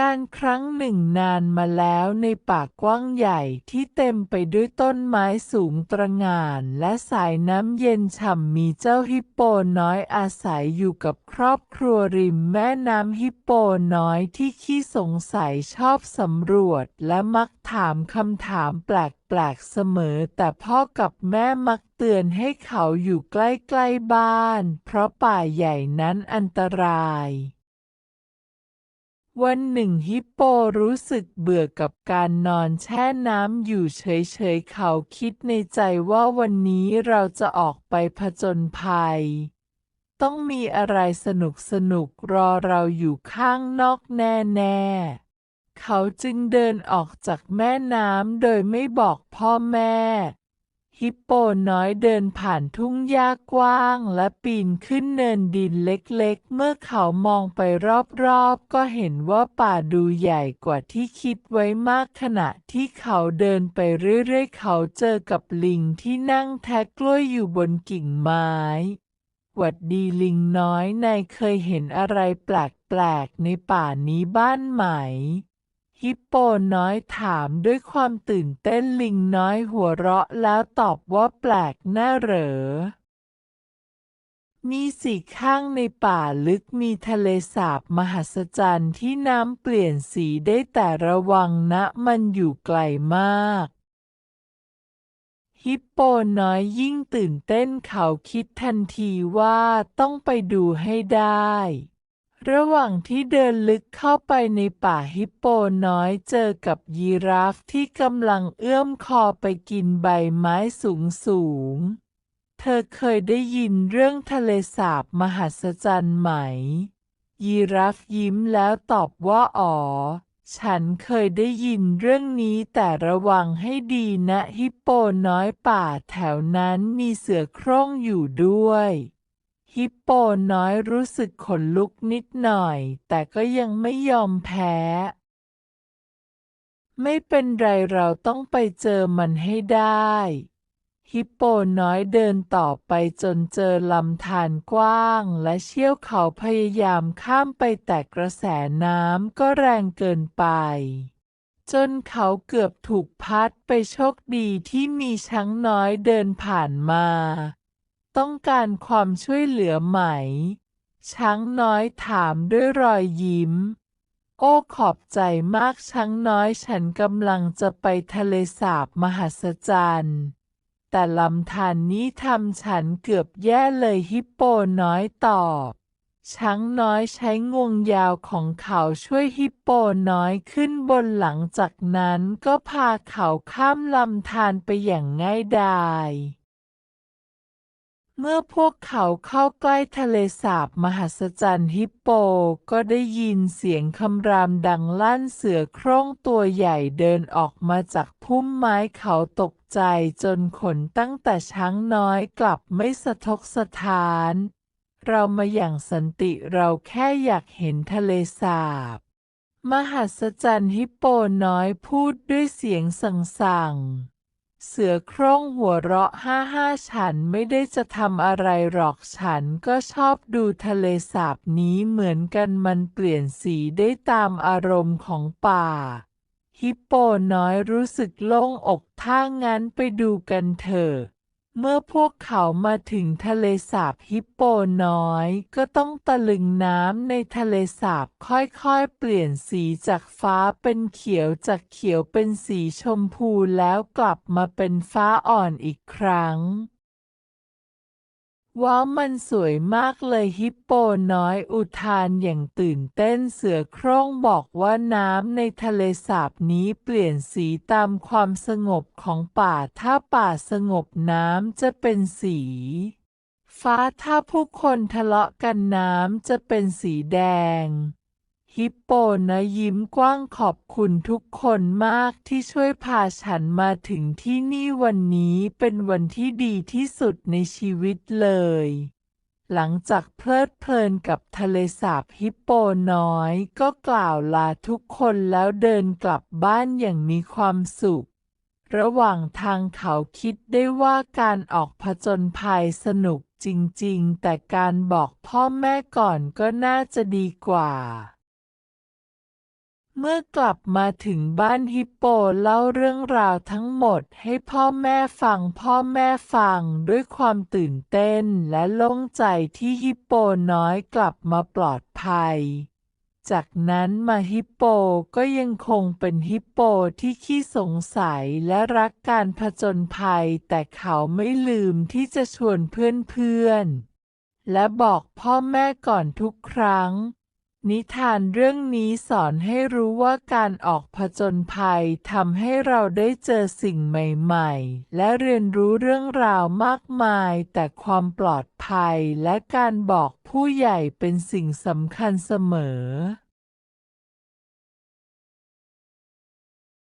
การครั้งหนึ่งนานมาแล้วในป่ากว้างใหญ่ที่เต็มไปด้วยต้นไม้สูงตระหง่านและสายน้ำเย็นฉ่ำมีเจ้าฮิปโปน้อยอาศัยอยู่กับครอบครัวริมแม่น้ำฮิปโปน้อยที่ขี้สงสัยชอบสำรวจและมักถามคำถามแปลกๆเสมอ แต่พ่อกับแม่มักเตือนให้เขาอยู่ใกล้ๆบ้าน เพราะป่าใหญ่นั้นอันตราย วันหนึ่งฮิปโปรู้สึกเบื่อกับการนอนแช่น้ำอยู่เฉยๆ เขาคิดในใจว่าวันนี้เราจะออกไปผจญภัย ต้องมีอะไรสนุกสนุกๆรอเราอยู่ข้างนอกแน่ๆ เขาจึงเดินออกจากแม่น้ำโดยไม่บอกพ่อแม่ ฮิปโปน้อยเดินผ่านทุ่งหญ้ากว้าง และปีนขึ้นเนินดินเล็กๆ เมื่อเขามองไปรอบๆ ก็เห็นว่าป่าดูใหญ่กว่าที่คิดไว้มากขณะที่เขาเดินไปเรื่อยๆ เขาเจอกับลิงที่นั่งแทะกล้วยอยู่บนกิ่งไม้หวัดดีลิงน้อยนายเคยเห็นอะไรแปลกๆในป่านี้บ้านไหม ฮิปโปน้อยถามด้วยความตื่นเต้นลิงน้อยหัวเราะแล้วตอบว่าแปลกน่าเหรอ มีสี่ข้างในป่าลึกมีทะเลสาบมหัศจรรย์ที่น้ำเปลี่ยนสีได้แต่ระวังนะมันอยู่ไกลมากฮิปโปน้อยยิ่งตื่นเต้นเขาคิดทันทีว่าต้องไปดูให้ได้ ระหว่างที่เดินลึกเข้าไปในป่าฮิปโปน้อยเจอกับยีราฟที่กำลังเอื้อมคอไปกินใบไม้สูงสูง เธอเคยได้ยินเรื่องทะเลสาบมหัศจรรย์ไหม ยีราฟยิ้มแล้วตอบว่าอ๋อ ฉันเคยได้ยินเรื่องนี้แต่ระวังให้ดีนะฮิปโปน้อยป่าแถวนั้นมีเสือโคร่งอยู่ด้วย ฮิปโปน้อยรู้สึกขนลุกนิดหน่อย แต่ก็ยังไม่ยอมแพ้ ไม่เป็นไรเราต้องไปเจอมันให้ได้ ฮิปโปน้อยเดินต่อไปจนเจอลำธารกว้างและเชี่ยวเขาพยายามข้ามไปแต่กระแสน้ำก็แรงเกินไปจนเขาเกือบถูกพัดไปโชคดีที่มีช้างน้อยเดินผ่านมา ต้องการความช่วยเหลือไหม ช้างน้อยถามด้วยรอยยิ้ม โอ้ขอบใจมากช้างน้อยฉันกำลังจะไปทะเลสาบมหัศจรรย์แต่ลำธารนนี้ทำฉันเกือบแย่เลยฮิปโปน้อยตอบ ช้างน้อยใช้งวงยาวของเขาช่วยฮิปโปน้อยขึ้นบนหลังจากนั้นก็พาเขาข้ามลำธารไปอย่างง่ายดาย เมื่อพวกเขาเข้าใกล้ทะเลสาบมหัศจรรย์ฮิปโปก็ได้ยินเสียงคำรามดังลั่นเสือโคร่งตัวใหญ่เดินออกมาจากพุ่มไม้เขาตกใจจนขนตั้งแต่ช้างน้อยกลับไม่สะทกสะท้าน เรามาอย่างสันติเราแค่อยากเห็นทะเลสาบ มหัศจรรย์ฮิปโปน้อยพูดด้วยเสียงสั่งๆ เสือโคร่งหัวเราะห้าห้าฉันไม่ได้จะทำอะไรหรอกฉันก็ชอบดูทะเลสาบนี้เหมือนกันมันเปลี่ยนสีได้ตามอารมณ์ของป่า ฮิปโปน้อยรู้สึกโล่งอกถ้างั้นไปดูกันเถอะ เมื่อพวกเขามาถึงทะเลสาบฮิปโปน้อย ก็ต้องตะลึงน้ำในทะเลสาบค่อยๆ เปลี่ยนสีจากฟ้าเป็นเขียวจากเขียวเป็นสีชมพูแล้วกลับมาเป็นฟ้าอ่อนอีกครั้ง ว้าวมันสวยมากเลยฮิปโปน้อยอุทานอย่างตื่นเต้นเสือโคร่งบอกว่าน้ำในทะเลสาบนี้เปลี่ยนสีตามความสงบของป่าถ้าป่าสงบน้ำจะเป็นสี ฟ้าถ้าผู้คนทะเลาะกันน้ำจะเป็นสีแดง ฮิปโปนะยิ้มกว้างขอบคุณทุกคนมากที่ช่วยพาฉันมาถึงที่นี่วันนี้เป็นวันที่ดีที่สุดในชีวิตเลย หลังจากเพลิดเพลินกับทะเลสาบฮิปโปน้อยก็กล่าวลาทุกคนแล้วเดินกลับบ้านอย่างมีความสุข ระหว่างทางเขาคิดได้ว่าการออกผจญภัยสนุกจริงๆ แต่การบอกพ่อแม่ก่อนก็น่าจะดีกว่า เมื่อกลับมาถึงบ้านฮิปโปเล่าเรื่องราวทั้งหมดให้พ่อแม่ฟังพ่อแม่ฟังด้วยความตื่นเต้นและโล่งใจที่ฮิปโปน้อยกลับมาปลอดภัย จากนั้นมาฮิปโปก็ยังคงเป็นฮิปโปที่ขี้สงสัยและรักการผจญภัย แต่เขาไม่ลืมที่จะชวนเพื่อนๆและบอกพ่อแม่ก่อนทุกครั้ง นิทานเรื่องนี้สอนให้รู้ว่าการออกผจญภัยทำให้เราได้เจอสิ่งใหม่ๆ และเรียนรู้เรื่องราวมากมาย แต่ความปลอดภัยและการบอกผู้ใหญ่เป็นสิ่งสำคัญเสมอ